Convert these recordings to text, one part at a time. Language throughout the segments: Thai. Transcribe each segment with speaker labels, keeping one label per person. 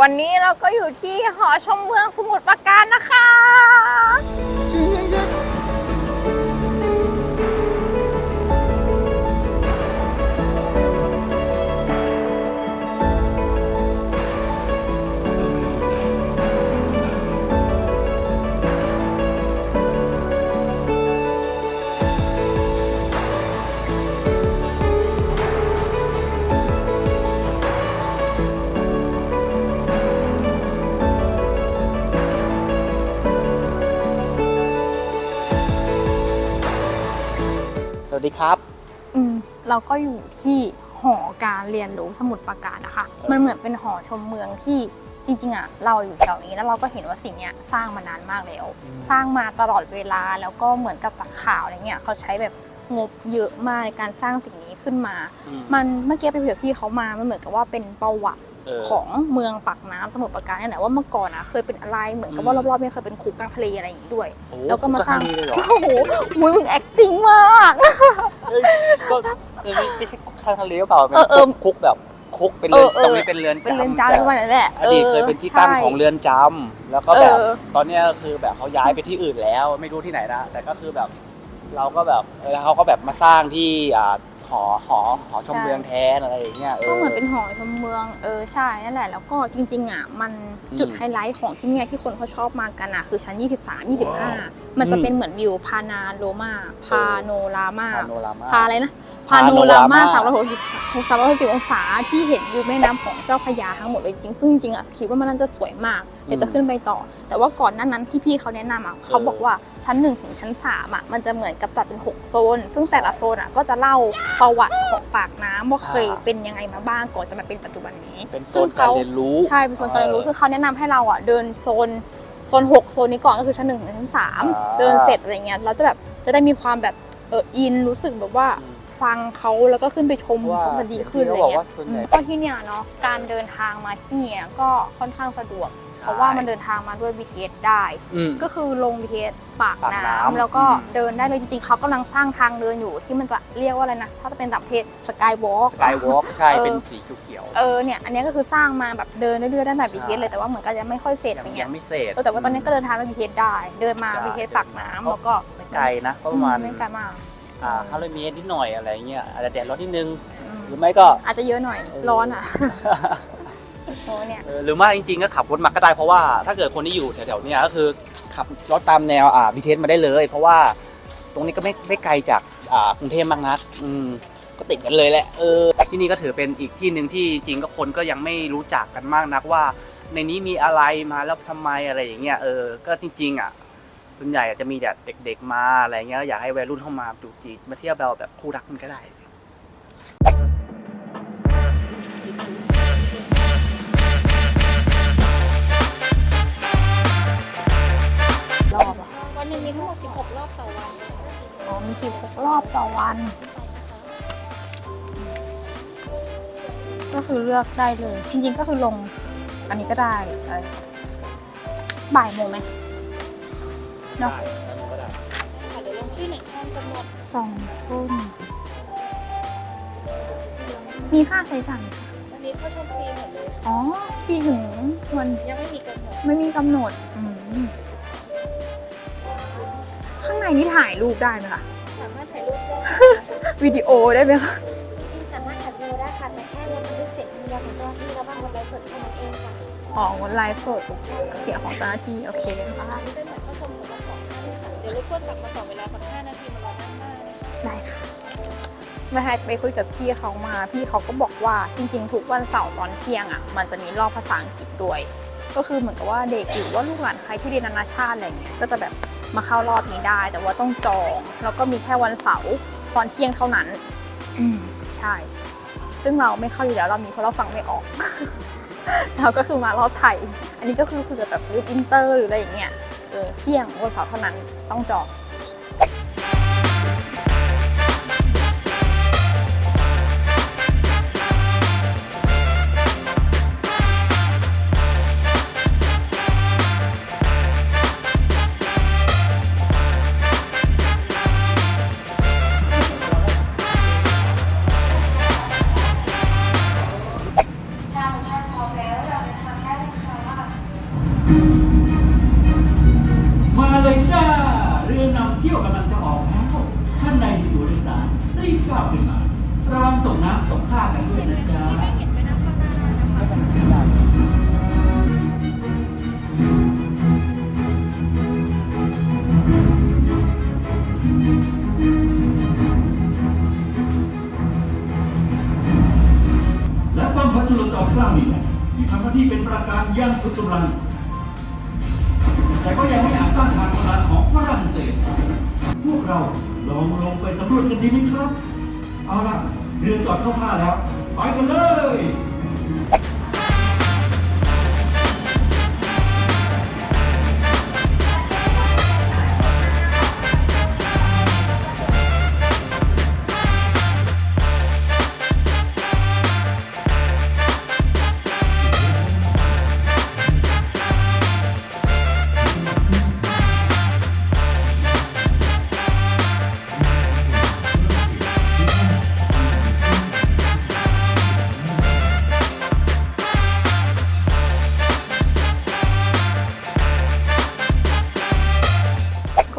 Speaker 1: วันนี้เราก็อยู่ที่หอชมเมืองสมุทรปราการนะคะ
Speaker 2: วัสดีครับ
Speaker 1: อืมเราก็อยู่ที่หอการเรียนรู้สมุทรปราการนะคะ มันเหมือนเป็นหอชมเมืองที่จริงๆอะเราอยู่แถวนี้แล้วเราก็เห็นว่าสิ่งเนี้ยสร้างมานานมากแล้ว สร้างมาตลอดเวลาแล้วก็เหมือนกับตักข่าวอะไรเงี้ยเขาใช้แบบงบเยอะมากในการสร้างสิ่งนี้ขึ้นมา
Speaker 2: อืม
Speaker 1: มันเมื่อกี้ไปคุยกับพี่เขามา มันเหมือนกับว่าเป็นประวัติ
Speaker 2: เออ
Speaker 1: ของเมืองปากน้ำสมุทรปราการเนี่ยแหละว่าเมื่อก่อนอะเคยเป็นอะไรเหมือนกับว่า
Speaker 2: อืม
Speaker 1: รอบๆเนี่ยเคยเป็นคุกกลางทะเลอะไรอย่างนี้ด้วย
Speaker 2: โอ้
Speaker 1: แล้วก็มาสร้าง
Speaker 2: คุกกลางทะเลเลยเหรอ
Speaker 1: โอ้โหมึง acting มาก
Speaker 2: เฮ้ยก็เออไม่ไม่ใช่คุกทางทะเลหรือเปล่า
Speaker 1: เออเออ
Speaker 2: คุกแบบคุกเป็นเรือน
Speaker 1: เออเออ
Speaker 2: ตรงนี้เป็นเรือนจำ
Speaker 1: เป็นเรือนจำ
Speaker 2: แต่
Speaker 1: ประมาณนั้นแหละ
Speaker 2: อดีตเคยเป็นที่ตั้ง
Speaker 1: ใช่
Speaker 2: ของเรือนจำแล้วก็แบบ
Speaker 1: เออ
Speaker 2: ตอนเนี้ยก็คือแบบเขาย้ายไปที่อื่นแล้วไม่รู้ที่ไหนนะแต่ก็คือแบบเราก็แบบเออเขาก็แบบมาสร้างที่อ่า หอหอหอชมเมืองแทนอะไรอย่างเงี้ยเอ
Speaker 1: ก็
Speaker 2: อ
Speaker 1: เหมือนเป็นหอชมเมืองเออใช่นั่นแหละแล้วก็จริงๆอะมัน
Speaker 2: อืม
Speaker 1: จุดไฮไลท์ของที่เนี่ยที่คนเขาชอบมากันอะคือชั้น 23 25 มันจะ
Speaker 2: อืม
Speaker 1: เป็นเหมือนวิวพานาโรมาพาโนรามา
Speaker 2: พาโนรามา
Speaker 1: พาอะไรนะพาโนรามา
Speaker 2: Panorama
Speaker 1: 360 360 องศาที่เห็นวิวแม่น้ำของเจ้าพระยาทั้งหมดเลยจริงซึ่งจริงๆอะคิดว่ามันน่าจะสวยมากเดี๋ยวจะขึ้นไปต่อ แต่ว่าก่อนหนั้นนั้นที่พี่เขาแนะนำอะเขาบอกว่าชั้น1ถึงชั้น3อะมันจะเหมือนกับจัดเป็นหกโซน ซึ่งแต่ละโซนอะก็จะเล่าประวัติของปากน้ำว่าเคย
Speaker 2: อ่า
Speaker 1: เป็นยังไงมาบ้างก่อนจะมาเป็นปัจจุบันนี้
Speaker 2: เป็นโซ
Speaker 1: ซึ่ง
Speaker 2: นการเรียนรู้
Speaker 1: ใช่เป็นโซนการเรียนรู้
Speaker 2: ออ
Speaker 1: ซึ่งเขาแนะนำให้เราอะเดินโซนโซนหกโซนนี้ก่อนก็คือชั้นหนึ่งถึงชั้นสาม
Speaker 2: อ่า
Speaker 1: เดินเสร็จอะไรเงี้ยเราจะแบบจะได้มีความแบบเอออินรู้สึกแบบว่า
Speaker 2: อืม
Speaker 1: ฟังเขาแล้วก็ขึ้นไปชม
Speaker 2: ว่า
Speaker 1: เขามันดีขึ้นอะไร
Speaker 2: ที่เขาบอก
Speaker 1: เงี้
Speaker 2: ว่ายส่วนใหญ่
Speaker 1: อืมก็ที่เนี่ยเนาะการเดินทางมาที่เนี่ยก็ค่อนข้างสะดวก เพราะว่ามันเดินทางมาด้วย BTS ได้
Speaker 2: อืม
Speaker 1: ก็คือลง BTS ปาก
Speaker 2: ปาก
Speaker 1: น้ำ
Speaker 2: น้ำ
Speaker 1: แล้วก็
Speaker 2: อืม
Speaker 1: เดินได้เลยจริงๆเขากำลังสร้างทางเดินอยู่ ที่มันจะเรียกว่าอะไรนะ ถ้าจะเป็นต่างประเทศสกายวอล์ก
Speaker 2: สกายวอล์กใช่
Speaker 1: เออ
Speaker 2: เป็นสีเขียว
Speaker 1: เออเนี่ยอันเนี้ยก็คือสร้างมาแบบเดินเรื่อยๆตั้งแต่
Speaker 2: ใช่
Speaker 1: BTS เลยแต่ว่าเหมือนกันยังไม่ค่อยเสร็จ
Speaker 2: ๆ
Speaker 1: อะไร
Speaker 2: ยัง
Speaker 1: เงี้
Speaker 2: ยั
Speaker 1: ย
Speaker 2: งไม่เสร็จ
Speaker 1: เออแต่ว่าตอนนี้ก็เดินทางด้วย BTS ได้ เดินมา
Speaker 2: ใช่
Speaker 1: BTS ปากน้ำแล้วก็
Speaker 2: ไม่ไกลนะก็ประมาณ
Speaker 1: ไม่ไกลมาก
Speaker 2: อ่าห้าร้อยเมตรนิดหน่อยอะไรเงี้ยอาจจะแดดร้อนนิดนึง
Speaker 1: อืม
Speaker 2: หรือไม่ก็
Speaker 1: อาจจะเยอะหน่อย
Speaker 2: เออ
Speaker 1: ร้อนอะ โอ้เนี่ย
Speaker 2: เออหรือไม่จริงๆก็ขับรถมาก็ได้เพราะว่าถ้าเกิดคนที่อยู่แถวๆเนี้ก็คือขับรถตามแนวอ่าบีเทสมาได้เลย เพราะว่าตรงนี้ก็ไม่ไม่ไกลจากอ่ากรุงเทพมากนักอืมก็ติดกันเลยแหละเออที่นี่ก็ถือเป็นอีกที่หนึ่งที่จริงก็คนก็ยังไม่รู้จักกันมากนักว่า ในนี้มีอะไรมาแล้วทำไมอะไรอย่างเงี้ยเออก็จริงๆอะส่วนใหญ่อาจจะมีแต่เด็ก ๆมาอะไรเงี้ยอยากให้วัยรุ่นเข้ามาดูจีมาเที่ยวแบบแบบคู่รักกันก็ได้
Speaker 3: หนึ่งมีทั้งหมด16 รอบต่อวัน
Speaker 1: อ๋อมีสิบหกรอบต่อวัน ก็คือเลือกได้เลย จริง ๆ ก็คือลง อันนี้ก็ได้ใช่บ่ายโมงไหมเนาะ
Speaker 3: ค่ะเดี๋ยวลงชื่อหนึ่งท่านกำหนด
Speaker 1: สองทุ่มมีค่าใช้จ่ายไหมคะ
Speaker 3: ตอนนี้เข้าชมฟรีหมดเลย
Speaker 1: อ๋อฟรีถึงวัน
Speaker 3: ยังไม่มีกำหนด
Speaker 1: ไม่มีกำหนดอืม ในนี่ถ่ายรูปได้ไหมคะ
Speaker 3: สามารถถ่ายรูปได้
Speaker 1: วิดีโอได้ไหมคะ
Speaker 3: จริงๆสามารถถ่ายวิดีโอได้ค่ะแต่แค่ลงบันทึกเสียงสัญญาณของเจ้าหน้าที่แล้วบางวันไลฟ์สดแค่นั้นเองค่ะ
Speaker 1: อ๋องดไลฟ์สดเสียงของเจ้าหน้าที่ โอเคค่ะ
Speaker 3: อันนี้เป็นเหมือนเข้าชมสำหรับสองท่านค่ะเดี๋ยวรบกวนกลับมาต่อเวลาสัก5นาทีมารอด้านหน้านะคะ
Speaker 1: ได้ค่ะไปให้ไปคุยกับพี่เขามา พี่เขาก็บอกว่าจริง ๆ ทุกวันเสาร์ตอนเที่ยงอะ มันจะมีรอบภาษาอังกฤษด้วย ก็คือเหมือนกับว่าเด็กหรือว่าลูกหลานใครที่เรียนนานาชาติอะไรเงี้ยก็จะแบบมาเข้ารอบนี้ได้ แต่ว่าต้องจองแล้วก็มีแค่วันเสาร์ตอนเที่ยงเท่านั้น อืมใช่ ซึ่งเราไม่เข้าอยู่แล้วรอบนี้เพราะเราฟังไม่ออก เราก็คือมารอบไทย อันนี้ก็คือคือแบบรูปอินเตอร์หรืออะไรอย่างเงี้ยเออเที่ยงวันเสาร์เท่านั้นต้อ
Speaker 4: งจอง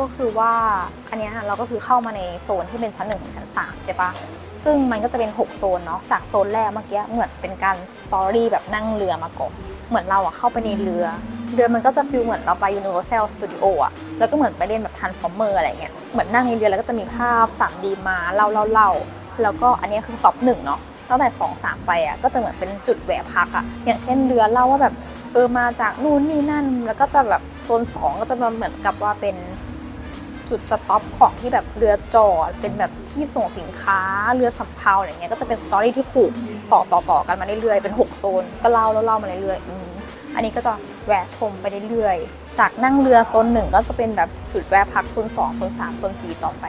Speaker 4: ก็คือว่า
Speaker 1: อันนี้เราก็คือเข้ามาในโซนที่เป็นชั้นหนึ่งถึงชั้นสามใช่ปะซึ่งมันก็จะเป็น 6 โซนเนาะจากโซนแรกเมื่อกี้เหมือนเป็นการสตอรี่แบบนั่งเรือมาก่อนเหมือนเราอะเข้าไปในเรือ เรือมันก็จะฟิลเหมือนเราไป Universal Studio อะแล้วก็เหมือนไปเล่นแบบ Transformer อะไรเงี้ยเหมือนนั่งในเรือแล้วก็จะมีภาพ 3D มาเล่าเล่าเล่าแล้วก็อันนี้คือสต็อปหนึ่งเนาะตั้งแต่ 2 3 ไปอะก็จะเหมือนเป็นจุดแวะพักอะอย่างเช่นเรือเล่าว่าแบบเออมาจากนู่นนี่นั่น แล้วก็จะแบบโซนสองก็จะมาเหมือนกับว่าเป็น จุดสต็อปของที่แบบเรือจอด เป็นแบบที่ส่งสินค้าเรือสำเภาอะไรเงี้ยก็จะเป็นสตอรี่ที่ผูกต่อต่อต่อกันมาเรื่อยๆเป็น 6 โซน ก็เล่าแล้วเล่ามาเรื่อยๆอืมอันนี้ก็จะแวะชมไปเรื่อยๆจากนั่งเรือโซนหนึ่งก็จะเป็นแบบจุดแวะพักโซนสองโซนสามโซนสี่ต่อไป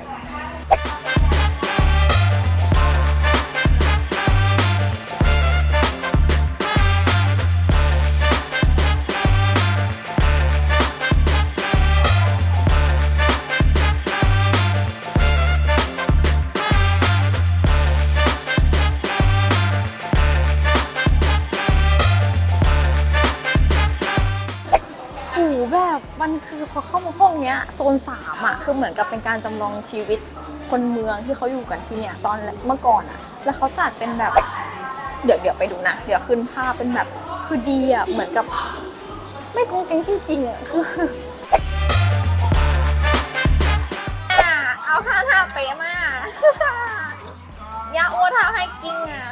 Speaker 1: คือพอเข้ามาห้องเนี้ยโซนสามอะคือเหมือนกับเป็นการจำลองชีวิตคนเมืองที่เขาอยู่กันที่เนี่ยตอนเมื่อก่อนอะ แล้วเขาจัดเป็นแบบ เดี๋ยวเดี๋ยวไปดูนะ เดี๋ยวขึ้นภาพเป็นแบบคือดีอะเหมือนกับ ไม่กงเกงจริงๆอะคือ
Speaker 5: เอาท่าท่าเป๊ะมากยาโอท่าให้กิงอะ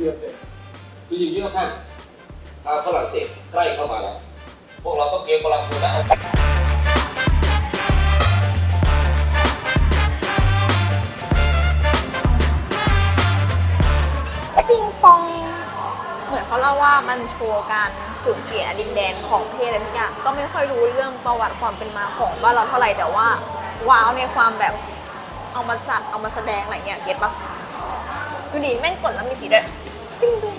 Speaker 6: คืออย่างนี้ครับท่านทางฝรั่งเศสใกล้เข้ามาแล้ว พวกเราต้องเตรียกำลังพลและเอา
Speaker 1: ปิงปอง เหมือนเขาเล่าว่ามันโชว์การสูญเสียดินแดนของประเทศอะไรทุกอย่างก็ไม่ค่อยรู้เรื่องประวัติความเป็นมาของบ้านเราเท่าไหร่แต่ว่าว้าวในความแบบเอามาจัดเอามาแสดงอะไรเงี้ยเก็ตปะดูดิแม่งกดแล้วมีสีด้วย ติ้งดุง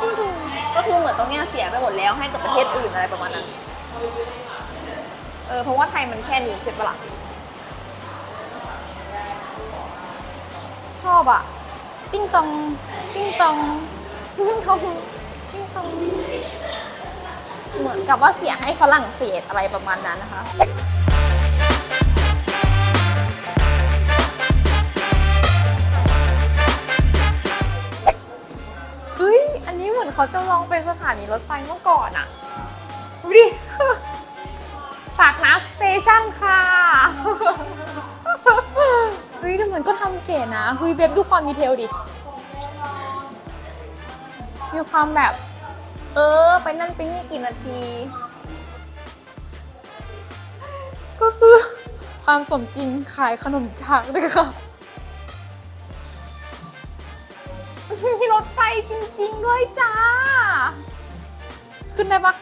Speaker 1: ติ้งดุงก็คือเหมือนตรงเนี้ยเสียไปหมดแล้วให้กับประเทศอื่นอะไรประมาณนั้น เออเพราะว่าไทยมันแค่นี้ใช่ปะล่ะชอบอะติ้งตองติ้งตองติ้งตองติ้งตองเหมือนกับว่าเสียให้ฝรั่งเศสอะไรประมาณนั้นนะคะ เหมือนเขาจะลองเป็นสถานีรถไฟเมื่อก่อนอะดูดิฝากน้ำสเตชันค่ะเฮ้ยแต่เหมือนก็ทำเก๋นะเฮ้ยเบบดูความดีเทลดิ มีความแบบ เออ ไปนั่นไปนี่กี่นาที ก็คือความสมจริงขายขนมจากเลยค่ะ รถไฟจริง ๆ ด้วยจ้า ขึ้นได้ปะ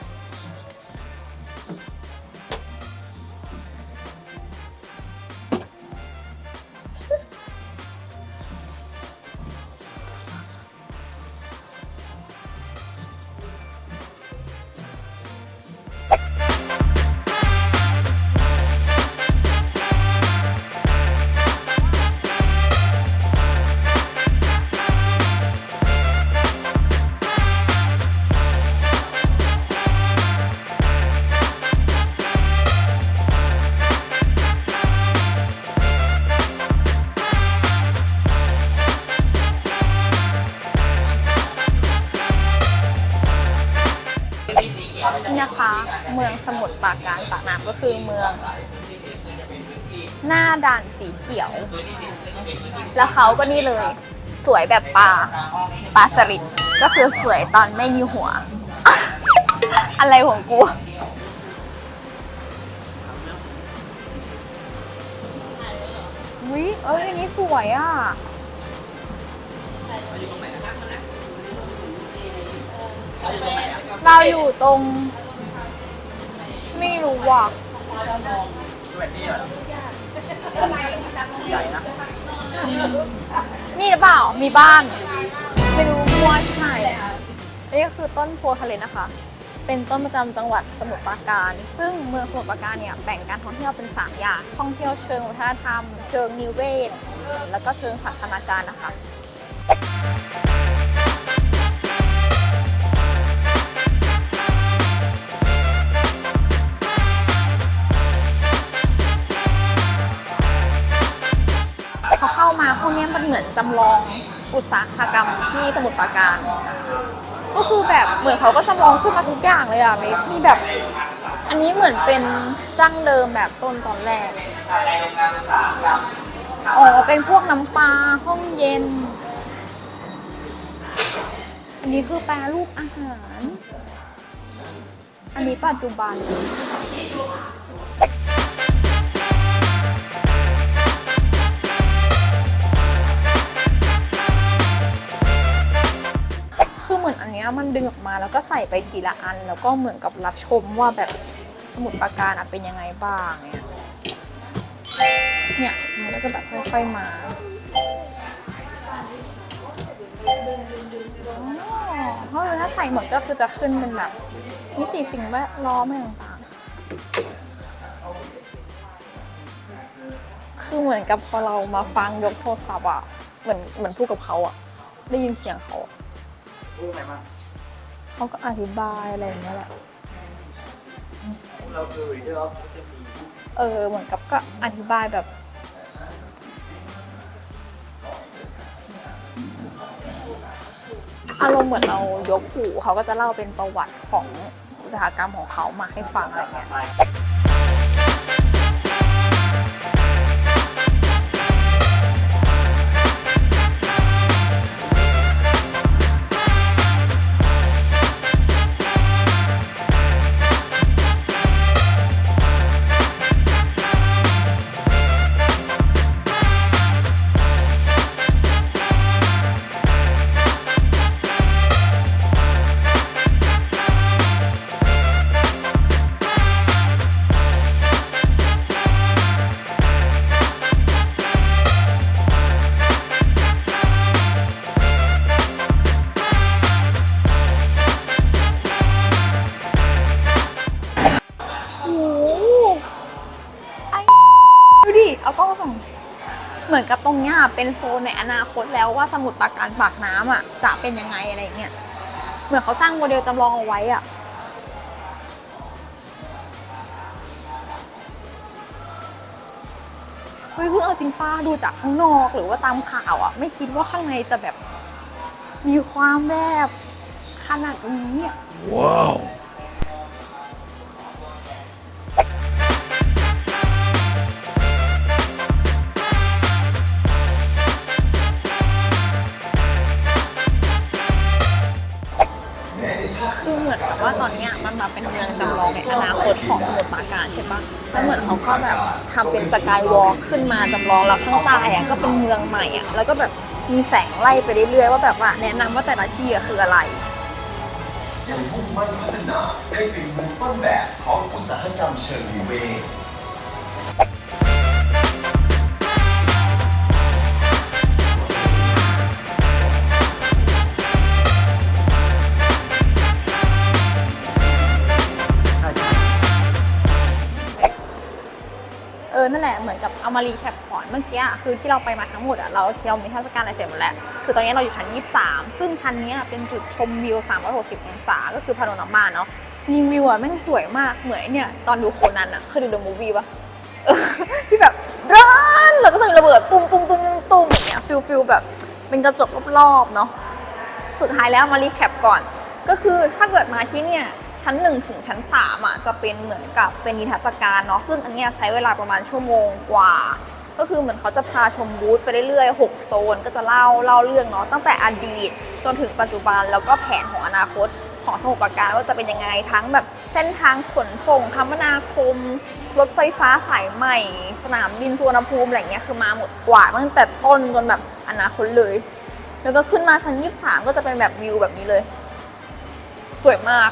Speaker 1: สีเขียว แล้วเขาก็นี่เลย สวยแบบปลาปลาสลิดก็คือสวยตอนไม่มีหัว อะไรของกูวิเอ้ยอันนี้สวยอะเราอยู่ตรง ไม่รู้ว่ะ นี่หรือเปล่า มีบ้านไม่รู้มัวใช่ไหมนี่ก็คือต้นโพทะเลนะคะ เป็นต้นประจำจังหวัดสมุทรปราการ ซึ่งเมืองสมุทรปราการเนี่ยแบ่งการท่องเที่ยวเป็น 3 อย่าง ท่องเที่ยวเชิงวัฒนธรรม เชิงนิเวศ แล้วก็เชิงสันทนาการนะคะ จำลองอุตสาหกรรมที่สมุทรปราการ ก็คือแบบเหมือนเขาก็จำลองขึ้นมาทุกอย่างเลยอะเมฟมีแบบ อันนี้เหมือนเป็นดั้งเดิมแบบต้นตอนแรกอ๋อเป็นพวกน้ำปลาห้องเย็น อันนี้คือแปรรูปอาหาร อันนี้ปัจจุบัน อันนี้มันดึงออกมาแล้วก็ใส่ไปทีละอัน แล้วก็เหมือนกับรับชมว่าแบบสมุดประการเป็นยังไงบ้างเนี่ยเนี่ยมันก็จะแบบค่อยๆมาอ๋อเพราะถ้าใส่หมดก็คือจะขึ้นเป็นแบบนิติสิ่งแวดล้อมอะไรต่างๆคือเหมือนกับพอเรามาฟังยกโทรศัพท์อะเหมือนเหมือนพูดกับเขาอะได้ยินเสียงเขาอะ
Speaker 2: รู้ไหมมั้ง
Speaker 1: เขาก็อธิบายอะไรอย่างเงี้ยแหละ
Speaker 2: เราคือเรื่อง
Speaker 1: เออ เหมือนกับก็อธิบายแบบ อารมณ์เหมือนเรายกหูเขาก็จะเล่าเป็นประวัติของอุตสาหกรรมของเขามาให้ฟังอะไรเงี้ยโเป็นโซนในอนาคตแล้วว่าสมุดปราการปากน้ำอะจะเป็นยังไงอะไรเงี้ยเหมือนเขาสร้างโมเดลจำลองเอาไว้อะเฮ้ยคือเอาจริงป้าดูจากข้างนอกหรือว่าตามข่าวอะ ไม่คิดว่าข้างในจะแบบมีความแบบขนาดนี้อะ คือเหมือนกับว่าตอนเนี้ยมันมาเป็นเมืองจำลองในอนาคตของสมุทรปราการใช่ปะแล้วเหมือนเขาก็แบบทำเป็นสกายวอล์กขึ้นมาจำลองแล้วข้างใต้อะก็เป็นเมืองใหม่อะแล้วก็แบบมีแสงไล่ไปเรื่อยๆว่าแบบว่าแนะนำว่าแต่ละที่อะคืออะไร
Speaker 7: ยังมุ่งมั่นพัฒนาให้เป็นเมืองต้นแบบของอุตสาหกรรมเชิงนิเวศ
Speaker 1: นั่นแหละเหมือนกับเอามารีแคปก่อนเมื่อกี้คือที่เราไปมาทั้งหมดอะเราเชียวมีเทศกาลอะไรเสร็จหมดแล้ว คือตอนนี้เราอยู่ชั้น 23 ซึ่งชั้นนี้เป็นจุดชมวิว 360 องศา ก็คือพาโนรามาเนาะยิงวิวอะแม่งสวยมากเหมือนเนี่ยตอนดูโคนันอะเคยดูเดอะมูฟวี่ปะที่แบบร้านแล้วก็จะมีระเบิดตุ้มตุ้มตุ้มตุ้มอย่างเงี้ยฟิลฟิลแบบเป็นกระจกรอบๆเนาะสุดท้ายแล้วมารีแคปก่อน ก็คือถ้าเกิดมาที่เนี่ยชั้นหนึ่งถึงชั้นสามอะจะเป็นเหมือนกับเป็นนิทรรศการเนาะซึ่งอันเนี้ยใช้เวลาประมาณชั่วโมงกว่า ก็คือเหมือนเขาจะพาชมบูธไปเรื่อยๆ 6 โซน ก็จะเล่าเล่าเรื่องเนาะตั้งแต่อดีตจนถึงปัจจุบันแล้วก็แผนของอนาคตของสมุทรปราการว่าจะเป็นยังไงทั้งแบบเส้นทางขนส่งคมนาคม รถไฟฟ้าสายใหม่ สนามบินสุวรรณภูมิอะไรเงี้ยคือมาหมดกว่าตั้งแต่ต้นจนแบบอนาคตเลย แล้วก็ขึ้นมาชั้น 23 ก็จะเป็นแบบวิวแบบนี้เลย สวยมาก